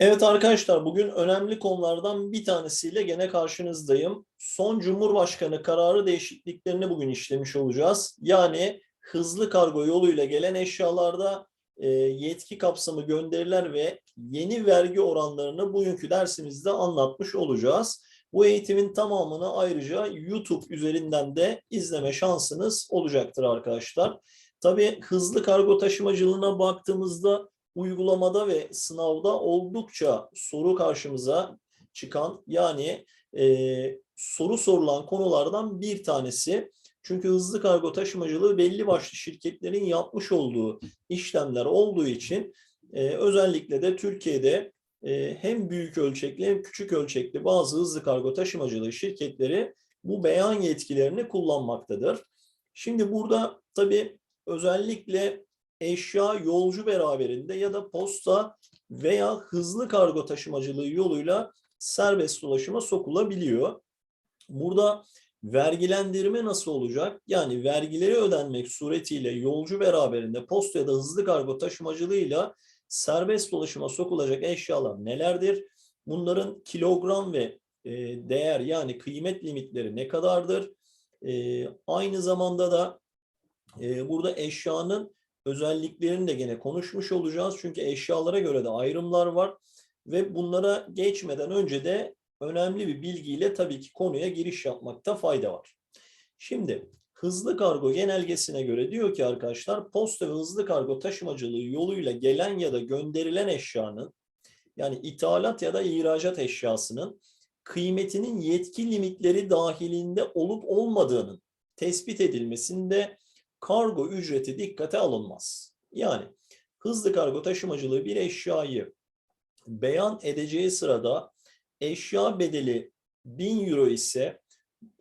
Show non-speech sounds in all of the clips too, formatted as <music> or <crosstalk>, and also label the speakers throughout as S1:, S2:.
S1: Evet arkadaşlar bugün önemli konulardan bir tanesiyle gene karşınızdayım. Son Cumhurbaşkanı kararı değişikliklerini bugün işlemiş olacağız. Yani hızlı kargo yoluyla gelen eşyalarda e, yetki kapsamı gönderiler ve yeni vergi oranlarını bugünkü dersimizde anlatmış olacağız. Bu eğitimin tamamını ayrıca YouTube üzerinden de izleme şansınız olacaktır arkadaşlar. Tabii hızlı kargo taşımacılığına baktığımızda uygulamada ve sınavda oldukça soru karşımıza çıkan yani e, soru sorulan konulardan bir tanesi. Çünkü hızlı kargo taşımacılığı belli başlı şirketlerin yapmış olduğu işlemler olduğu için e, özellikle de Türkiye'de e, hem büyük ölçekli hem küçük ölçekli bazı hızlı kargo taşımacılığı şirketleri bu beyan yetkilerini kullanmaktadır. Şimdi burada tabii özellikle eşya yolcu beraberinde ya da posta veya hızlı kargo taşımacılığı yoluyla serbest dolaşıma sokulabiliyor. Burada vergilendirme nasıl olacak? Yani vergileri ödenmek suretiyle yolcu beraberinde posta ya da hızlı kargo taşımacılığıyla serbest dolaşıma sokulacak eşyalar nelerdir? Bunların kilogram ve e, değer yani kıymet limitleri ne kadardır? E, aynı zamanda da e, burada eşyanın özelliklerini de gene konuşmuş olacağız. Çünkü eşyalara göre de ayrımlar var. Ve bunlara geçmeden önce de önemli bir bilgiyle tabii ki konuya giriş yapmakta fayda var. Şimdi hızlı kargo genelgesine göre diyor ki arkadaşlar posta ve hızlı kargo taşımacılığı yoluyla gelen ya da gönderilen eşyanın yani ithalat ya da ihracat eşyasının kıymetinin yetki limitleri dahilinde olup olmadığının tespit edilmesinde kargo ücreti dikkate alınmaz. Yani hızlı kargo taşımacılığı bir eşyayı beyan edeceği sırada eşya bedeli 1000 euro ise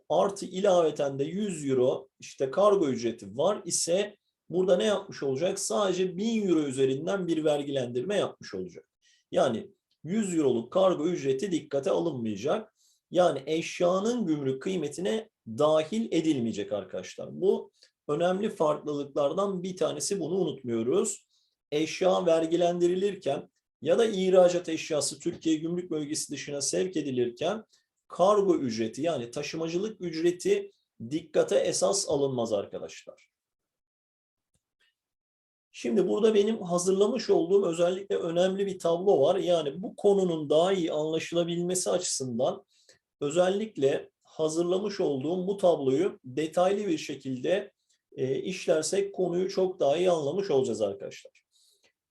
S1: artı ilaveten de 100 euro işte kargo ücreti var ise burada ne yapmış olacak? Sadece 1000 euro üzerinden bir vergilendirme yapmış olacak. Yani 100 euroluk kargo ücreti dikkate alınmayacak. Yani eşyanın gümrük kıymetine dahil edilmeyecek arkadaşlar. Bu önemli farklılıklardan bir tanesi bunu unutmuyoruz. Eşya vergilendirilirken ya da ihracat eşyası Türkiye gümrük bölgesi dışına sevk edilirken kargo ücreti yani taşımacılık ücreti dikkate esas alınmaz arkadaşlar. Şimdi burada benim hazırlamış olduğum özellikle önemli bir tablo var. Yani bu konunun daha iyi anlaşılabilmesi açısından özellikle hazırlamış olduğum bu tabloyu detaylı bir şekilde e, işlersek konuyu çok daha iyi anlamış olacağız arkadaşlar.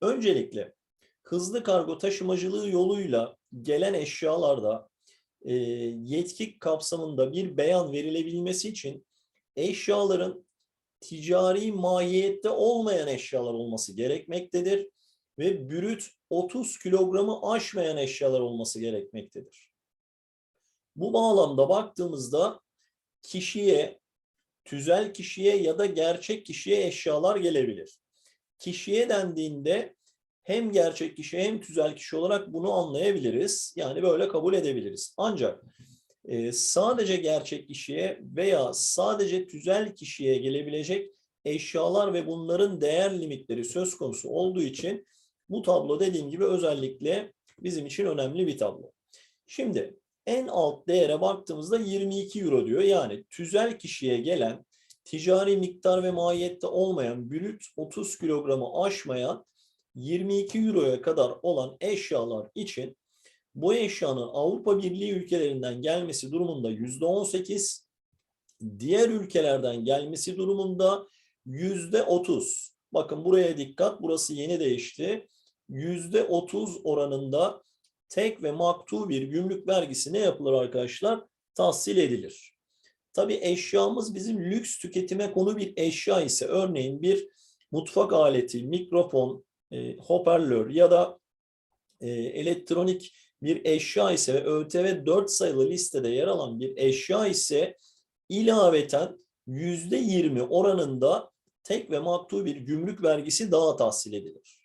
S1: Öncelikle hızlı kargo taşımacılığı yoluyla gelen eşyalarda e, yetki kapsamında bir beyan verilebilmesi için eşyaların ticari mahiyette olmayan eşyalar olması gerekmektedir ve bürüt 30 kilogramı aşmayan eşyalar olması gerekmektedir. Bu bağlamda baktığımızda kişiye tüzel kişiye ya da gerçek kişiye eşyalar gelebilir. Kişiye dendiğinde hem gerçek kişi hem tüzel kişi olarak bunu anlayabiliriz. Yani böyle kabul edebiliriz. Ancak e, sadece gerçek kişiye veya sadece tüzel kişiye gelebilecek eşyalar ve bunların değer limitleri söz konusu olduğu için bu tablo dediğim gibi özellikle bizim için önemli bir tablo. Şimdi en alt değere baktığımızda 22 euro diyor. Yani tüzel kişiye gelen ticari miktar ve mahiyette olmayan brüt 30 kilogramı aşmayan 22 euroya kadar olan eşyalar için bu eşyanın Avrupa Birliği ülkelerinden gelmesi durumunda %18, diğer ülkelerden gelmesi durumunda %30. Bakın buraya dikkat, burası yeni değişti. %30 oranında tek ve maktu bir gümrük vergisi ne yapılır arkadaşlar? Tahsil edilir. Tabii eşyamız bizim lüks tüketime konu bir eşya ise örneğin bir mutfak aleti, mikrofon, e, hoparlör ya da e, elektronik bir eşya ise ve ÖTV 4 sayılı listede yer alan bir eşya ise ilaveten %20 oranında tek ve maktu bir gümrük vergisi daha tahsil edilir.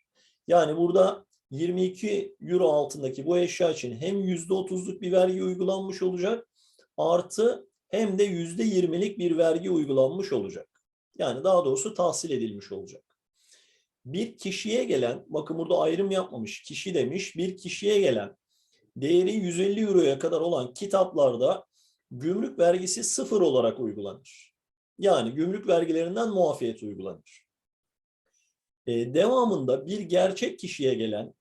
S1: Yani burada 22 euro altındaki bu eşya için hem %30'luk bir vergi uygulanmış olacak artı hem de %20'lik bir vergi uygulanmış olacak. Yani daha doğrusu tahsil edilmiş olacak. Bir kişiye gelen, bakın burada ayrım yapmamış, kişi demiş, bir kişiye gelen değeri 150 euroya kadar olan kitaplarda gümrük vergisi sıfır olarak uygulanır. Yani gümrük vergilerinden muafiyet uygulanır. Ee, devamında bir gerçek kişiye gelen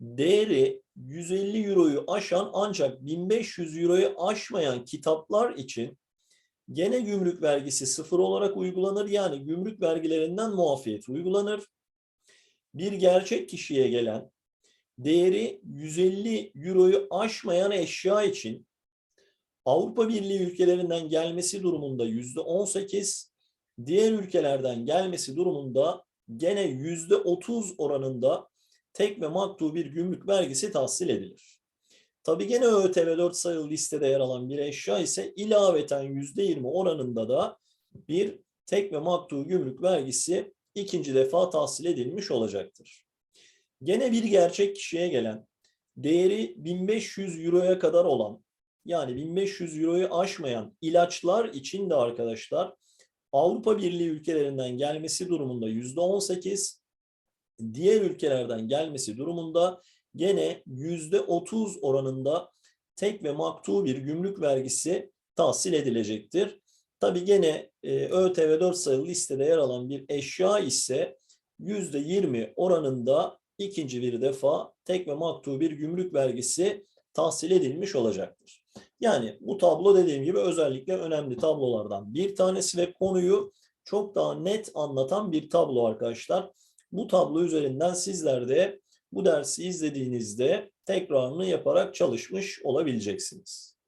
S1: değeri 150 euroyu aşan ancak 1500 euroyu aşmayan kitaplar için gene gümrük vergisi sıfır olarak uygulanır. Yani gümrük vergilerinden muafiyet uygulanır. Bir gerçek kişiye gelen değeri 150 euroyu aşmayan eşya için Avrupa Birliği ülkelerinden gelmesi durumunda yüzde 18, diğer ülkelerden gelmesi durumunda gene yüzde 30 oranında tek ve maktu bir gümrük vergisi tahsil edilir. Tabi gene ÖTV 4 sayılı listede yer alan bir eşya ise ilaveten yüzde 20 oranında da bir tek ve maktu gümrük vergisi ikinci defa tahsil edilmiş olacaktır. Gene bir gerçek kişiye gelen değeri 1500 euroya kadar olan yani 1500 euroyu aşmayan ilaçlar için de arkadaşlar Avrupa Birliği ülkelerinden gelmesi durumunda %18, diğer ülkelerden gelmesi durumunda gene %30 oranında tek ve maktu bir gümrük vergisi tahsil edilecektir. Tabi gene e, ÖTV 4 sayılı listede yer alan bir eşya ise %20 oranında ikinci bir defa tek ve maktu bir gümrük vergisi tahsil edilmiş olacaktır. Yani bu tablo dediğim gibi özellikle önemli tablolardan bir tanesi ve konuyu çok daha net anlatan bir tablo arkadaşlar. Bu tablo üzerinden sizler de bu dersi izlediğinizde tekrarını yaparak çalışmış olabileceksiniz.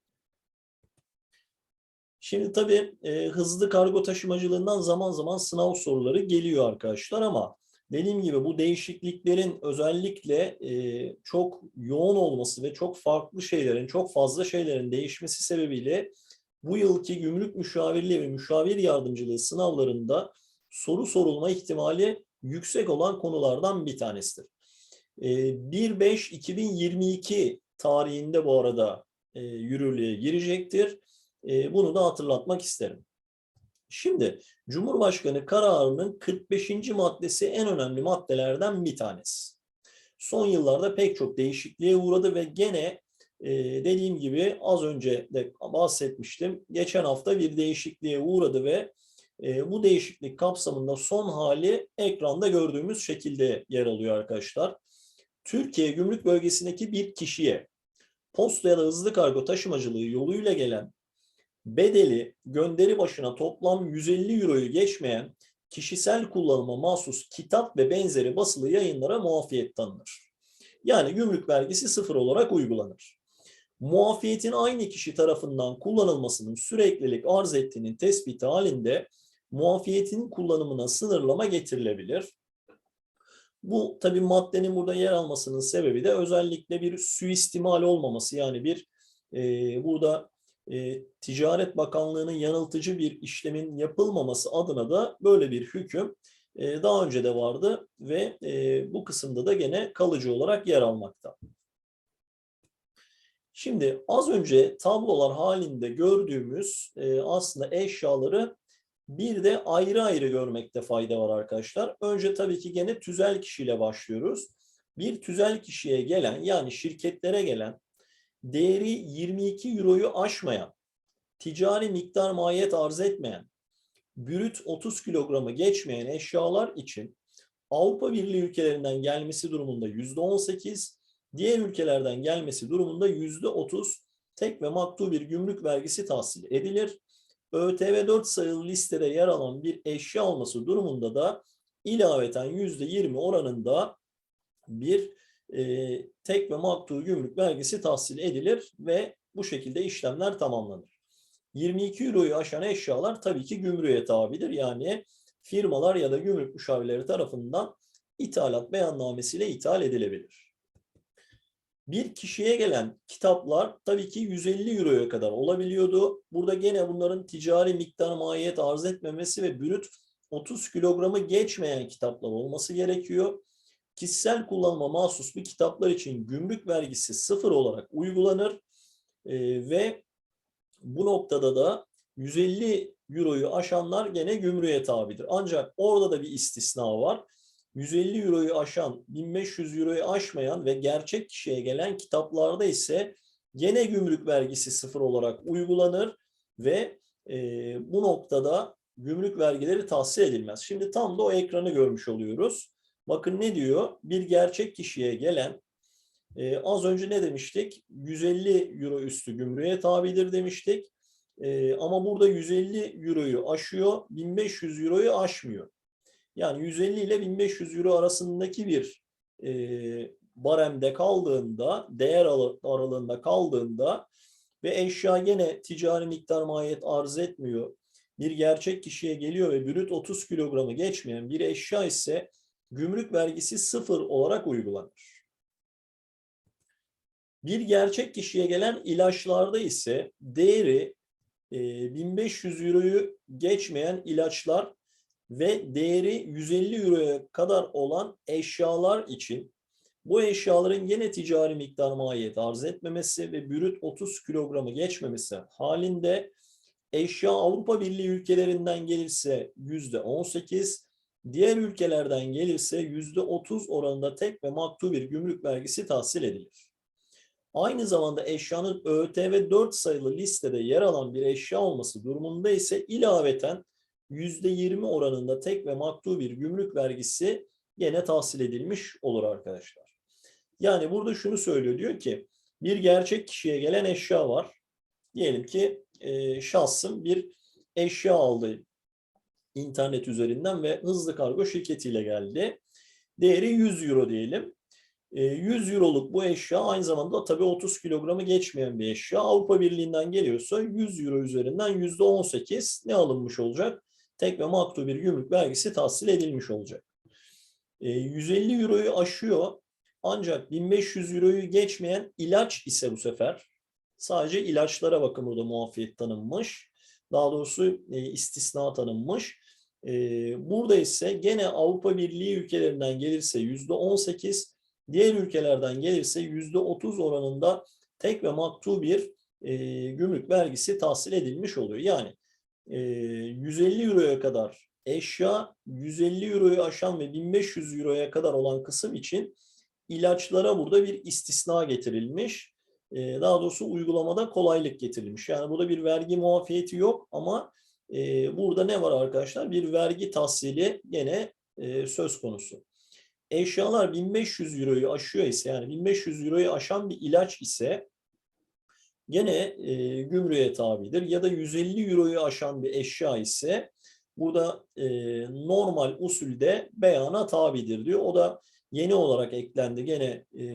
S1: Şimdi tabii e, hızlı kargo taşımacılığından zaman zaman sınav soruları geliyor arkadaşlar ama dediğim gibi bu değişikliklerin özellikle e, çok yoğun olması ve çok farklı şeylerin, çok fazla şeylerin değişmesi sebebiyle bu yılki gümrük müşavirliği ve müşavir yardımcılığı sınavlarında soru sorulma ihtimali yüksek olan konulardan bir tanesidir. E, 1-5-2022 tarihinde bu arada e, yürürlüğe girecektir. E, bunu da hatırlatmak isterim. Şimdi Cumhurbaşkanı kararının 45. maddesi en önemli maddelerden bir tanesi. Son yıllarda pek çok değişikliğe uğradı ve gene e, dediğim gibi az önce de bahsetmiştim. Geçen hafta bir değişikliğe uğradı ve e, bu değişiklik kapsamında son hali ekranda gördüğümüz şekilde yer alıyor arkadaşlar. Türkiye gümrük bölgesindeki bir kişiye posta ya da hızlı kargo taşımacılığı yoluyla gelen bedeli gönderi başına toplam 150 euroyu geçmeyen kişisel kullanıma mahsus kitap ve benzeri basılı yayınlara muafiyet tanınır. Yani gümrük vergisi sıfır olarak uygulanır. Muafiyetin aynı kişi tarafından kullanılmasının süreklilik arz ettiğinin tespiti halinde muafiyetin kullanımına sınırlama getirilebilir. Bu tabi maddenin burada yer almasının sebebi de özellikle bir suistimal olmaması yani bir e, burada e, Ticaret Bakanlığı'nın yanıltıcı bir işlemin yapılmaması adına da böyle bir hüküm e, daha önce de vardı ve e, bu kısımda da gene kalıcı olarak yer almakta. Şimdi az önce tablolar halinde gördüğümüz e, aslında eşyaları bir de ayrı ayrı görmekte fayda var arkadaşlar. Önce tabii ki gene tüzel kişiyle başlıyoruz. Bir tüzel kişiye gelen yani şirketlere gelen değeri 22 euroyu aşmayan, ticari miktar mahiyet arz etmeyen, brüt 30 kilogramı geçmeyen eşyalar için Avrupa Birliği ülkelerinden gelmesi durumunda %18, diğer ülkelerden gelmesi durumunda %30 tek ve maktu bir gümrük vergisi tahsil edilir. ÖTV 4 sayılı listede yer alan bir eşya olması durumunda da ilaveten %20 oranında bir e, tek ve maktu gümrük vergisi tahsil edilir ve bu şekilde işlemler tamamlanır. 22 euroyu aşan eşyalar tabii ki gümrüğe tabidir. Yani firmalar ya da gümrük müşavirleri tarafından ithalat beyannamesiyle ithal edilebilir. Bir kişiye gelen kitaplar tabii ki 150 euroya kadar olabiliyordu. Burada gene bunların ticari miktar mahiyet arz etmemesi ve brüt 30 kilogramı geçmeyen kitaplar olması gerekiyor kişisel kullanıma mahsus bir kitaplar için gümrük vergisi sıfır olarak uygulanır e, ve bu noktada da 150 euroyu aşanlar gene gümrüğe tabidir. Ancak orada da bir istisna var. 150 euroyu aşan, 1500 euroyu aşmayan ve gerçek kişiye gelen kitaplarda ise gene gümrük vergisi sıfır olarak uygulanır ve e, bu noktada gümrük vergileri tahsil edilmez. Şimdi tam da o ekranı görmüş oluyoruz. Bakın ne diyor? Bir gerçek kişiye gelen e, az önce ne demiştik? 150 euro üstü gümrüğe tabidir demiştik. E, ama burada 150 euroyu aşıyor, 1500 euroyu aşmıyor. Yani 150 ile 1500 euro arasındaki bir e, baremde kaldığında, değer aralığında kaldığında ve eşya gene ticari miktar mahiyet arz etmiyor. Bir gerçek kişiye geliyor ve brüt 30 kilogramı geçmeyen bir eşya ise gümrük vergisi sıfır olarak uygulanır. Bir gerçek kişiye gelen ilaçlarda ise değeri e, 1500 euroyu geçmeyen ilaçlar ve değeri 150 euroya kadar olan eşyalar için bu eşyaların yine ticari miktar maliyet arz etmemesi ve brüt 30 kilogramı geçmemesi halinde eşya Avrupa Birliği ülkelerinden gelirse %18, diğer ülkelerden gelirse %30 oranında tek ve maktu bir gümrük vergisi tahsil edilir. Aynı zamanda eşyanın ÖTV 4 sayılı listede yer alan bir eşya olması durumunda ise ilaveten %20 oranında tek ve maktu bir gümrük vergisi yine tahsil edilmiş olur arkadaşlar. Yani burada şunu söylüyor diyor ki bir gerçek kişiye gelen eşya var. Diyelim ki e, şahsım bir eşya aldı internet üzerinden ve hızlı kargo şirketiyle geldi. Değeri 100 euro diyelim. 100 e, euroluk bu eşya aynı zamanda tabii 30 kilogramı geçmeyen bir eşya. Avrupa Birliği'nden geliyorsa 100 euro üzerinden %18 ne alınmış olacak? Tek ve maktu bir gümrük vergisi tahsil edilmiş olacak. 150 e, euroyu aşıyor ancak 1500 euroyu geçmeyen ilaç ise bu sefer sadece ilaçlara bakın burada muafiyet tanınmış. Daha doğrusu e, istisna tanınmış. E, burada ise gene Avrupa Birliği ülkelerinden gelirse %18, diğer ülkelerden gelirse %30 oranında tek ve maktu bir gümrük vergisi tahsil edilmiş oluyor. Yani e, 150 euroya kadar eşya, 150 euroyu aşan ve 1500 euroya kadar olan kısım için ilaçlara burada bir istisna getirilmiş. Ee, daha doğrusu uygulamada kolaylık getirilmiş. Yani burada bir vergi muafiyeti yok ama e, burada ne var arkadaşlar? Bir vergi tahsili gene e, söz konusu. Eşyalar 1500 euroyu aşıyor ise yani 1500 euroyu aşan bir ilaç ise gene e, gümrüğe tabidir. Ya da 150 euroyu aşan bir eşya ise burada e, normal usulde beyana tabidir diyor. O da yeni olarak eklendi. Gene e,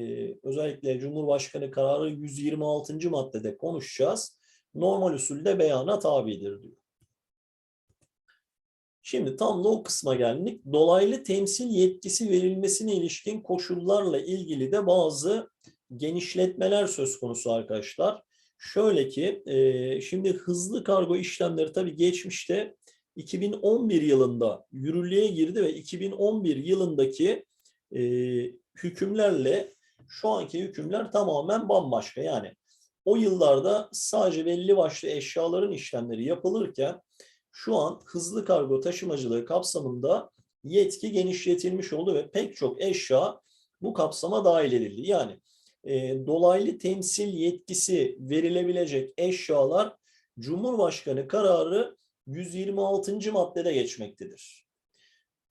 S1: özellikle Cumhurbaşkanı kararı 126. maddede konuşacağız. Normal usulde beyana tabidir diyor. Şimdi tam da o kısma geldik. Dolaylı temsil yetkisi verilmesine ilişkin koşullarla ilgili de bazı genişletmeler söz konusu arkadaşlar. Şöyle ki e, şimdi hızlı kargo işlemleri tabii geçmişte 2011 yılında yürürlüğe girdi ve 2011 yılındaki e, hükümlerle şu anki hükümler tamamen bambaşka. Yani o yıllarda sadece belli başlı eşyaların işlemleri yapılırken şu an hızlı kargo taşımacılığı kapsamında yetki genişletilmiş oldu ve pek çok eşya bu kapsama dahil edildi. Yani e, dolaylı temsil yetkisi verilebilecek eşyalar Cumhurbaşkanı kararı 126. maddede geçmektedir.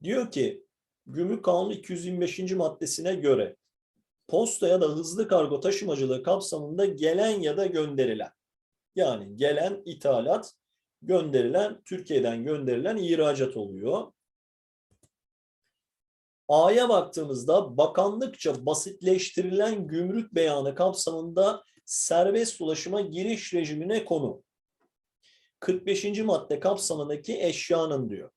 S1: Diyor ki Gümrük Kanunu 225. maddesine göre posta ya da hızlı kargo taşımacılığı kapsamında gelen ya da gönderilen yani gelen ithalat gönderilen Türkiye'den gönderilen ihracat oluyor. A'ya baktığımızda bakanlıkça basitleştirilen gümrük beyanı kapsamında serbest ulaşıma giriş rejimine konu. 45. madde kapsamındaki eşyanın diyor.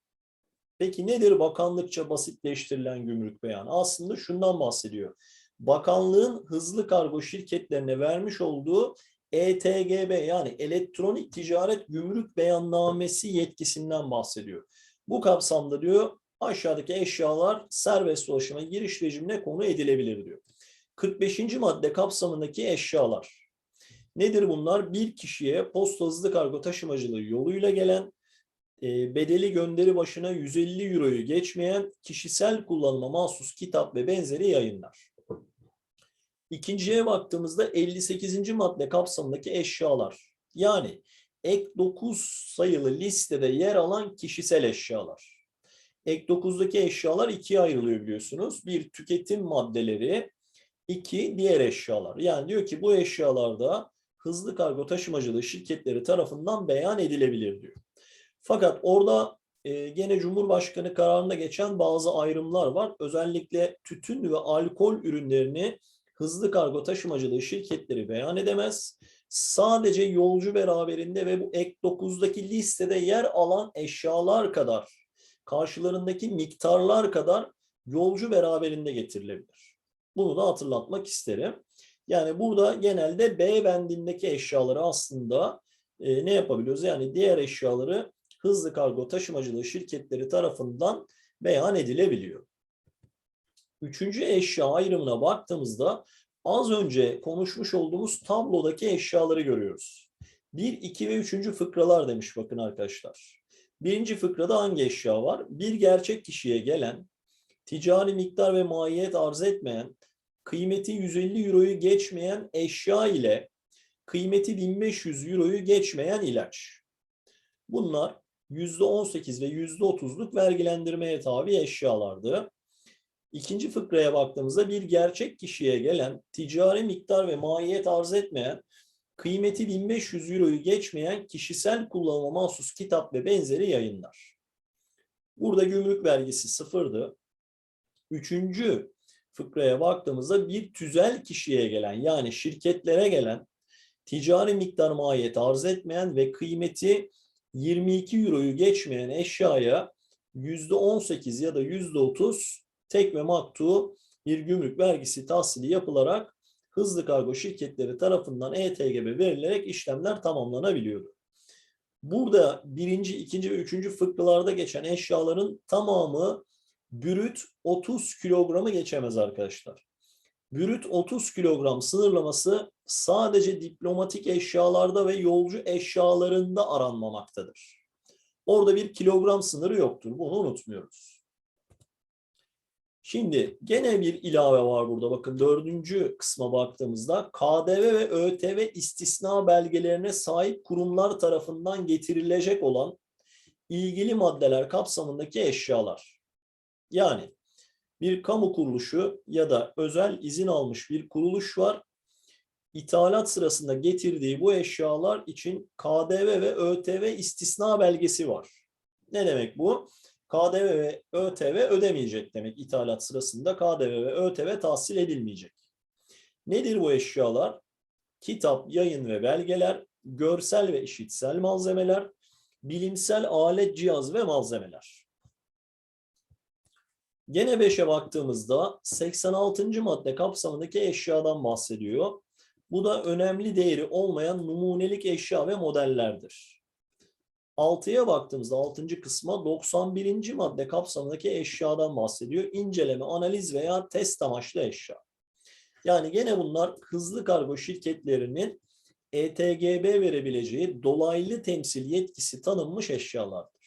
S1: Peki nedir bakanlıkça basitleştirilen gümrük beyanı? Aslında şundan bahsediyor. Bakanlığın hızlı kargo şirketlerine vermiş olduğu ETGB yani elektronik ticaret gümrük beyannamesi yetkisinden bahsediyor. Bu kapsamda diyor aşağıdaki eşyalar serbest dolaşıma giriş rejimine konu edilebilir diyor. 45. madde kapsamındaki eşyalar. Nedir bunlar? Bir kişiye posta hızlı kargo taşımacılığı yoluyla gelen e, bedeli gönderi başına 150 euroyu geçmeyen kişisel kullanıma mahsus kitap ve benzeri yayınlar. İkinciye baktığımızda 58. madde kapsamındaki eşyalar. Yani ek 9 sayılı listede yer alan kişisel eşyalar. Ek 9'daki eşyalar ikiye ayrılıyor biliyorsunuz. Bir tüketim maddeleri, iki diğer eşyalar. Yani diyor ki bu eşyalarda hızlı kargo taşımacılığı şirketleri tarafından beyan edilebilir diyor. Fakat orada e, gene Cumhurbaşkanı kararında geçen bazı ayrımlar var. Özellikle tütün ve alkol ürünlerini hızlı kargo taşımacılığı şirketleri beyan edemez. Sadece yolcu beraberinde ve bu ek 9'daki listede yer alan eşyalar kadar karşılarındaki miktarlar kadar yolcu beraberinde getirilebilir. Bunu da hatırlatmak isterim. Yani burada genelde B bendindeki eşyaları aslında e, ne yapabiliyoruz? Yani diğer eşyaları hızlı kargo taşımacılığı şirketleri tarafından beyan edilebiliyor. Üçüncü eşya ayrımına baktığımızda az önce konuşmuş olduğumuz tablodaki eşyaları görüyoruz. Bir, iki ve üçüncü fıkralar demiş bakın arkadaşlar. Birinci fıkrada hangi eşya var? Bir gerçek kişiye gelen, ticari miktar ve mahiyet arz etmeyen, kıymeti 150 euroyu geçmeyen eşya ile kıymeti 1500 euroyu geçmeyen ilaç. Bunlar %18 ve %30'luk vergilendirmeye tabi eşyalardı. İkinci fıkraya baktığımızda bir gerçek kişiye gelen, ticari miktar ve mahiyet arz etmeyen, kıymeti 1500 euroyu geçmeyen kişisel kullanıma mahsus kitap ve benzeri yayınlar. Burada gümrük vergisi sıfırdı. Üçüncü fıkraya baktığımızda bir tüzel kişiye gelen yani şirketlere gelen, ticari miktar mahiyet arz etmeyen ve kıymeti 22 euroyu geçmeyen eşyaya %18 ya da %30 tek ve maktu bir gümrük vergisi tahsili yapılarak hızlı kargo şirketleri tarafından ETGB verilerek işlemler tamamlanabiliyordu. Burada birinci, ikinci ve üçüncü fıkralarda geçen eşyaların tamamı bürüt 30 kilogramı geçemez arkadaşlar. Bürüt 30 kilogram sınırlaması sadece diplomatik eşyalarda ve yolcu eşyalarında aranmamaktadır. Orada bir kilogram sınırı yoktur. Bunu unutmuyoruz. Şimdi gene bir ilave var burada. Bakın dördüncü kısma baktığımızda KDV ve ÖTV istisna belgelerine sahip kurumlar tarafından getirilecek olan ilgili maddeler kapsamındaki eşyalar. Yani bir kamu kuruluşu ya da özel izin almış bir kuruluş var. İthalat sırasında getirdiği bu eşyalar için KDV ve ÖTV istisna belgesi var. Ne demek bu? KDV ve ÖTV ödemeyecek demek ithalat sırasında KDV ve ÖTV tahsil edilmeyecek. Nedir bu eşyalar? Kitap, yayın ve belgeler, görsel ve işitsel malzemeler, bilimsel alet, cihaz ve malzemeler. Gene 5'e baktığımızda 86. madde kapsamındaki eşyadan bahsediyor. Bu da önemli değeri olmayan numunelik eşya ve modellerdir. 6'ya baktığımızda 6. kısma 91. madde kapsamındaki eşyadan bahsediyor. İnceleme, analiz veya test amaçlı eşya. Yani gene bunlar hızlı kargo şirketlerinin ETGB verebileceği dolaylı temsil yetkisi tanınmış eşyalardır.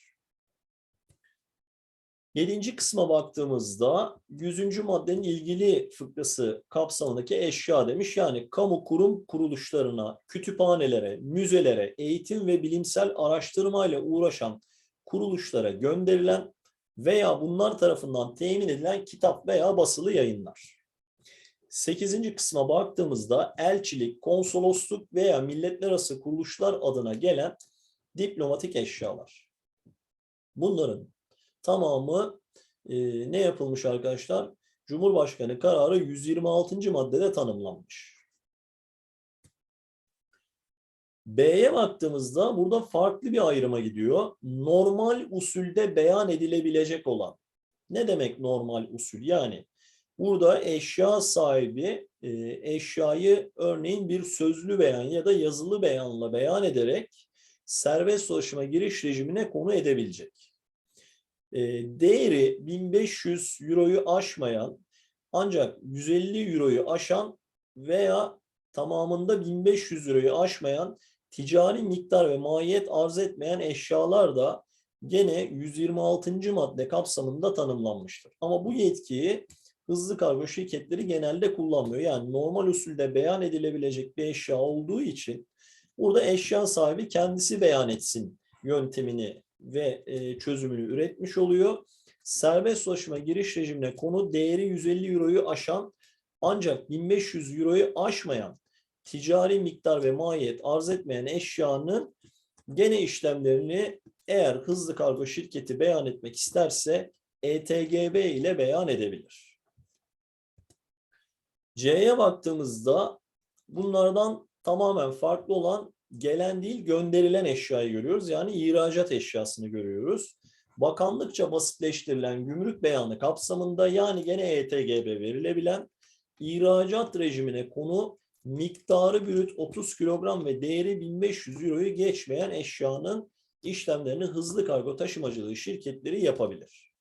S1: Yedinci kısma baktığımızda 100. maddenin ilgili fıkrası kapsamındaki eşya demiş. Yani kamu kurum kuruluşlarına, kütüphanelere, müzelere, eğitim ve bilimsel araştırmayla uğraşan kuruluşlara gönderilen veya bunlar tarafından temin edilen kitap veya basılı yayınlar. Sekizinci kısma baktığımızda elçilik, konsolosluk veya milletler arası kuruluşlar adına gelen diplomatik eşyalar. Bunların tamamı e, ne yapılmış arkadaşlar? Cumhurbaşkanı kararı 126. maddede tanımlanmış. B'ye baktığımızda burada farklı bir ayrıma gidiyor. Normal usulde beyan edilebilecek olan. Ne demek normal usul? Yani burada eşya sahibi e, eşyayı örneğin bir sözlü beyan ya da yazılı beyanla beyan ederek serbest dolaşıma giriş rejimine konu edebilecek. E, değeri 1500 euroyu aşmayan ancak 150 euroyu aşan veya tamamında 1500 euroyu aşmayan ticari miktar ve mahiyet arz etmeyen eşyalar da gene 126. madde kapsamında tanımlanmıştır. Ama bu yetkiyi hızlı kargo şirketleri genelde kullanmıyor. Yani normal usulde beyan edilebilecek bir eşya olduğu için burada eşya sahibi kendisi beyan etsin yöntemini ve e, çözümünü üretmiş oluyor. Serbest ulaşıma giriş rejimine konu değeri 150 euroyu aşan ancak 1500 euroyu aşmayan ticari miktar ve mahiyet arz etmeyen eşyanın gene işlemlerini eğer hızlı kargo şirketi beyan etmek isterse ETGB ile beyan edebilir. C'ye baktığımızda bunlardan tamamen farklı olan gelen değil gönderilen eşyayı görüyoruz. Yani ihracat eşyasını görüyoruz. Bakanlıkça basitleştirilen gümrük beyanı kapsamında yani gene ETGB verilebilen ihracat rejimine konu miktarı brüt 30 kilogram ve değeri 1500 euroyu geçmeyen eşyanın işlemlerini hızlı kargo taşımacılığı şirketleri yapabilir.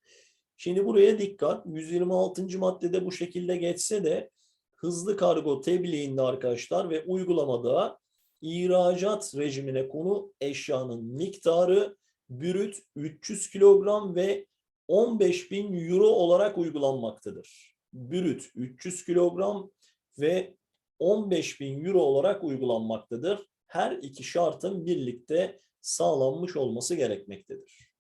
S1: Şimdi buraya dikkat. 126. maddede bu şekilde geçse de hızlı kargo tebliğinde arkadaşlar ve uygulamada ihracat rejimine konu eşyanın miktarı brüt 300 kilogram ve 15.000 euro olarak uygulanmaktadır. Brüt 300 kilogram ve 15.000 euro olarak uygulanmaktadır. Her iki şartın birlikte sağlanmış olması gerekmektedir.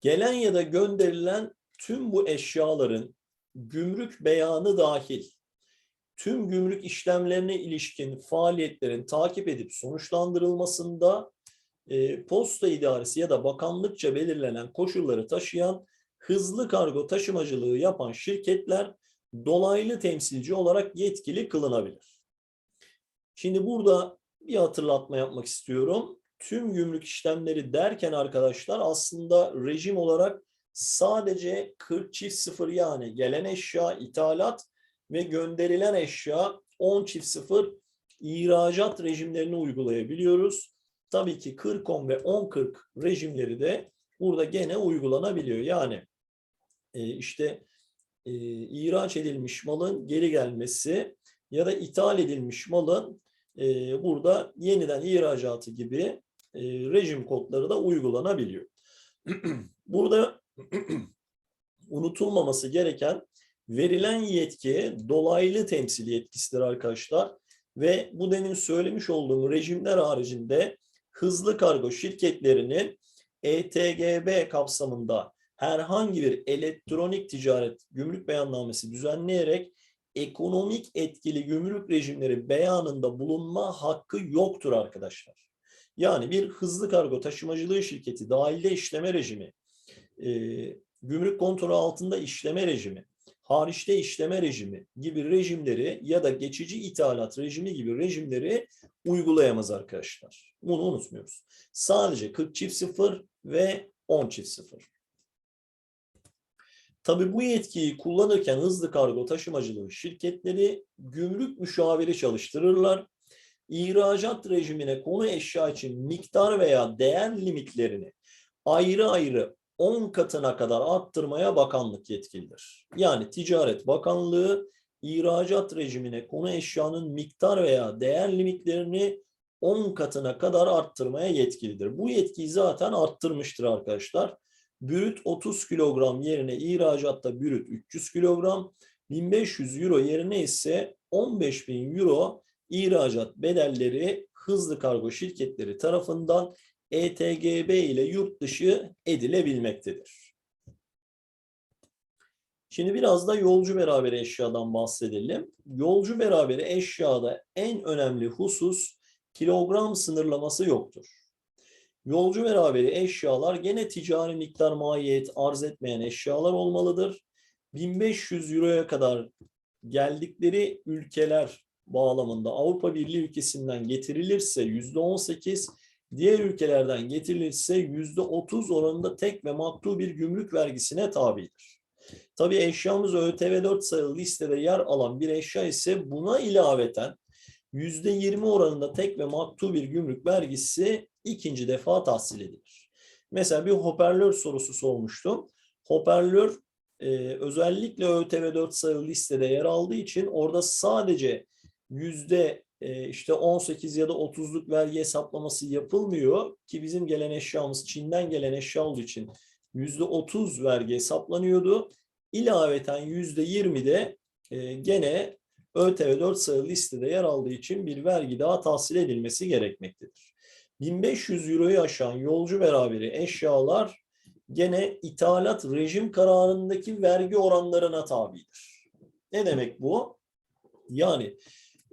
S1: Gelen ya da gönderilen tüm bu eşyaların gümrük beyanı dahil tüm gümrük işlemlerine ilişkin faaliyetlerin takip edip sonuçlandırılmasında e, posta idaresi ya da bakanlıkça belirlenen koşulları taşıyan hızlı kargo taşımacılığı yapan şirketler dolaylı temsilci olarak yetkili kılınabilir. Şimdi burada bir hatırlatma yapmak istiyorum. Tüm gümrük işlemleri derken arkadaşlar aslında rejim olarak sadece 40 çift sıfır yani gelen eşya, ithalat ve gönderilen eşya 10 çift sıfır ihracat rejimlerini uygulayabiliyoruz. Tabii ki 40-10 ve 10-40 rejimleri de burada gene uygulanabiliyor. Yani e, işte e, ihraç edilmiş malın geri gelmesi ya da ithal edilmiş malın e, burada yeniden ihracatı gibi e, rejim kodları da uygulanabiliyor. <clears throat> burada <clears throat> unutulmaması gereken verilen yetki dolaylı temsil yetkisidir arkadaşlar. Ve bu demin söylemiş olduğum rejimler haricinde hızlı kargo şirketlerinin ETGB kapsamında herhangi bir elektronik ticaret gümrük beyannamesi düzenleyerek ekonomik etkili gümrük rejimleri beyanında bulunma hakkı yoktur arkadaşlar. Yani bir hızlı kargo taşımacılığı şirketi dahilde işleme rejimi, e, gümrük kontrolü altında işleme rejimi, hariçte işleme rejimi gibi rejimleri ya da geçici ithalat rejimi gibi rejimleri uygulayamaz arkadaşlar. Bunu unutmuyoruz. Sadece 40 çift 0 ve 10 çift 0. Tabii bu yetkiyi kullanırken hızlı kargo taşımacılığı şirketleri gümrük müşaviri çalıştırırlar. İhracat rejimine konu eşya için miktar veya değer limitlerini ayrı ayrı 10 katına kadar arttırmaya bakanlık yetkilidir. Yani Ticaret Bakanlığı ihracat rejimine konu eşyanın miktar veya değer limitlerini 10 katına kadar arttırmaya yetkilidir. Bu yetkiyi zaten arttırmıştır arkadaşlar. Brüt 30 kilogram yerine ihracatta brüt 300 kilogram, 1500 euro yerine ise 15.000 euro ihracat bedelleri hızlı kargo şirketleri tarafından ETGB ile yurt dışı edilebilmektedir. Şimdi biraz da yolcu beraberi eşyadan bahsedelim. Yolcu beraberi eşyada en önemli husus kilogram sınırlaması yoktur. Yolcu beraberi eşyalar gene ticari miktar mahiyet arz etmeyen eşyalar olmalıdır. 1500 euroya kadar geldikleri ülkeler bağlamında Avrupa Birliği ülkesinden getirilirse %18, diğer ülkelerden getirilirse %30 oranında tek ve maktu bir gümrük vergisine tabidir. Tabii eşyamız ÖTV 4 sayılı listede yer alan bir eşya ise buna ilaveten %20 oranında tek ve maktu bir gümrük vergisi ikinci defa tahsil edilir. Mesela bir hoparlör sorusu sormuştum. Hoparlör e, özellikle ÖTV 4 sayılı listede yer aldığı için orada sadece yüzde işte 18 ya da 30'luk vergi hesaplaması yapılmıyor ki bizim gelen eşyamız Çin'den gelen eşya olduğu için %30 vergi hesaplanıyordu. İlaveten %20 de e, gene ÖTV 4 sayılı listede yer aldığı için bir vergi daha tahsil edilmesi gerekmektedir. 1500 euroyu aşan yolcu beraberi eşyalar gene ithalat rejim kararındaki vergi oranlarına tabidir. Ne demek bu? Yani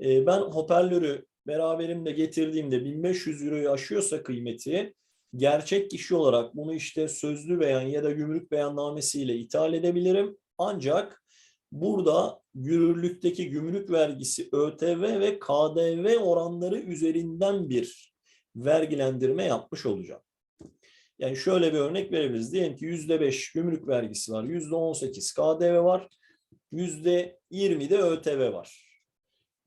S1: e, ben hoparlörü beraberimde getirdiğimde 1500 euroyu aşıyorsa kıymeti gerçek kişi olarak bunu işte sözlü beyan ya da gümrük beyannamesiyle ithal edebilirim. Ancak burada yürürlükteki gümrük vergisi ÖTV ve KDV oranları üzerinden bir vergilendirme yapmış olacağım. Yani şöyle bir örnek verebiliriz. Diyelim ki %5 gümrük vergisi var, %18 KDV var, %20 de ÖTV var.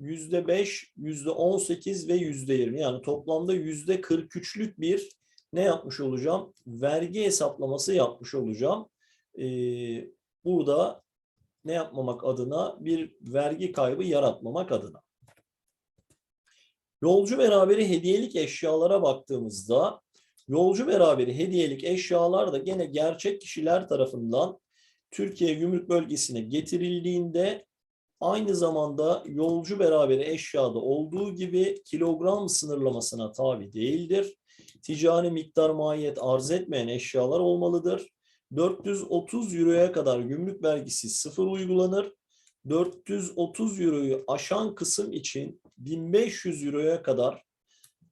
S1: %5, %18 ve %20 yani toplamda %43'lük bir ne yapmış olacağım? Vergi hesaplaması yapmış olacağım. Ee, burada ne yapmamak adına? Bir vergi kaybı yaratmamak adına. Yolcu beraberi hediyelik eşyalara baktığımızda yolcu beraberi hediyelik eşyalar da gene gerçek kişiler tarafından Türkiye gümrük bölgesine getirildiğinde aynı zamanda yolcu beraberi eşyada olduğu gibi kilogram sınırlamasına tabi değildir. Ticari miktar mahiyet arz etmeyen eşyalar olmalıdır. 430 euroya kadar gümrük vergisi sıfır uygulanır. 430 euroyu aşan kısım için 1500 euroya kadar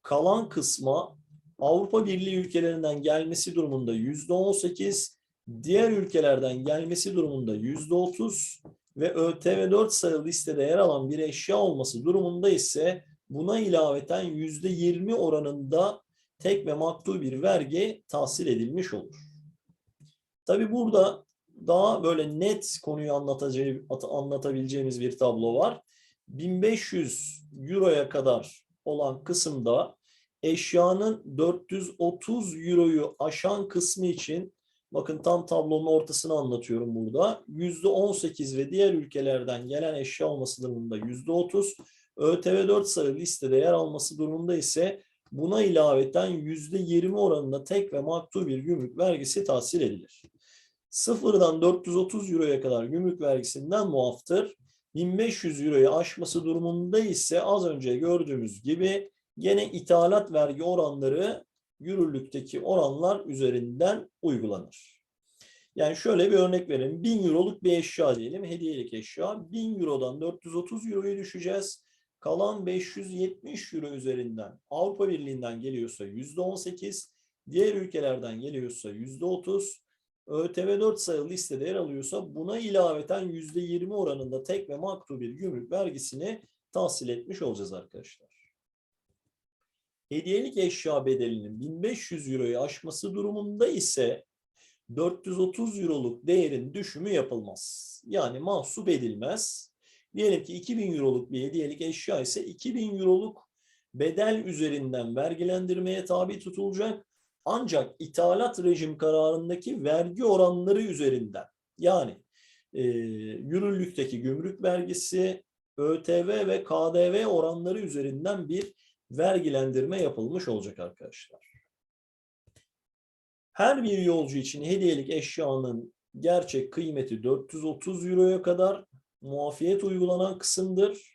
S1: kalan kısma Avrupa Birliği ülkelerinden gelmesi durumunda %18, diğer ülkelerden gelmesi durumunda %30 ve ÖTV 4 sayılı listede yer alan bir eşya olması durumunda ise buna ilaveten %20 oranında tek ve maktul bir vergi tahsil edilmiş olur. Tabi burada daha böyle net konuyu anlatabileceğimiz bir tablo var. 1500 euroya kadar olan kısımda eşyanın 430 euroyu aşan kısmı için bakın tam tablonun ortasını anlatıyorum burada. %18 ve diğer ülkelerden gelen eşya olması durumunda %30. ÖTV 4 sayılı listede yer alması durumunda ise buna ilaveten %20 oranında tek ve maktul bir gümrük vergisi tahsil edilir. Sıfırdan 430 euroya kadar gümrük vergisinden muaftır. 1500 euroyu aşması durumunda ise az önce gördüğümüz gibi gene ithalat vergi oranları yürürlükteki oranlar üzerinden uygulanır. Yani şöyle bir örnek verelim. 1000 euroluk bir eşya diyelim. Hediyelik eşya. 1000 eurodan 430 euroyu düşeceğiz. Kalan 570 euro üzerinden Avrupa Birliği'nden geliyorsa %18, diğer ülkelerden geliyorsa %30, ÖTV 4 sayılı listede yer alıyorsa buna ilaveten %20 oranında tek ve maktul bir gümrük vergisini tahsil etmiş olacağız arkadaşlar. Hediyelik eşya bedelinin 1500 euroyu aşması durumunda ise 430 euroluk değerin düşümü yapılmaz. Yani mahsup edilmez. Diyelim ki 2000 euroluk bir hediyelik eşya ise 2000 euroluk bedel üzerinden vergilendirmeye tabi tutulacak. Ancak ithalat rejim kararındaki vergi oranları üzerinden yani e, yürürlükteki gümrük vergisi, ÖTV ve KDV oranları üzerinden bir vergilendirme yapılmış olacak arkadaşlar. Her bir yolcu için hediyelik eşyanın gerçek kıymeti 430 euroya kadar muafiyet uygulanan kısımdır.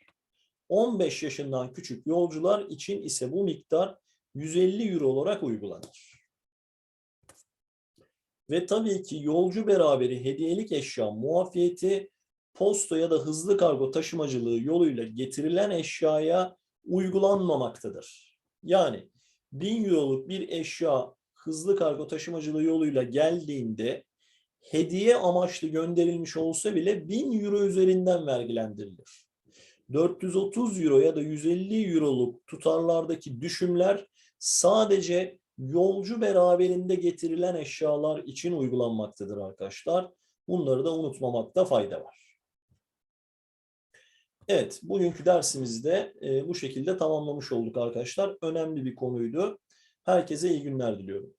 S1: 15 yaşından küçük yolcular için ise bu miktar 150 euro olarak uygulanır. Ve tabii ki yolcu beraberi hediyelik eşya muafiyeti posta ya da hızlı kargo taşımacılığı yoluyla getirilen eşyaya uygulanmamaktadır. Yani 1000 euroluk bir eşya hızlı kargo taşımacılığı yoluyla geldiğinde hediye amaçlı gönderilmiş olsa bile 1000 euro üzerinden vergilendirilir. 430 euro ya da 150 euroluk tutarlardaki düşümler sadece yolcu beraberinde getirilen eşyalar için uygulanmaktadır arkadaşlar. Bunları da unutmamakta fayda var. Evet, bugünkü dersimizde bu şekilde tamamlamış olduk arkadaşlar. Önemli bir konuydu. Herkese iyi günler diliyorum.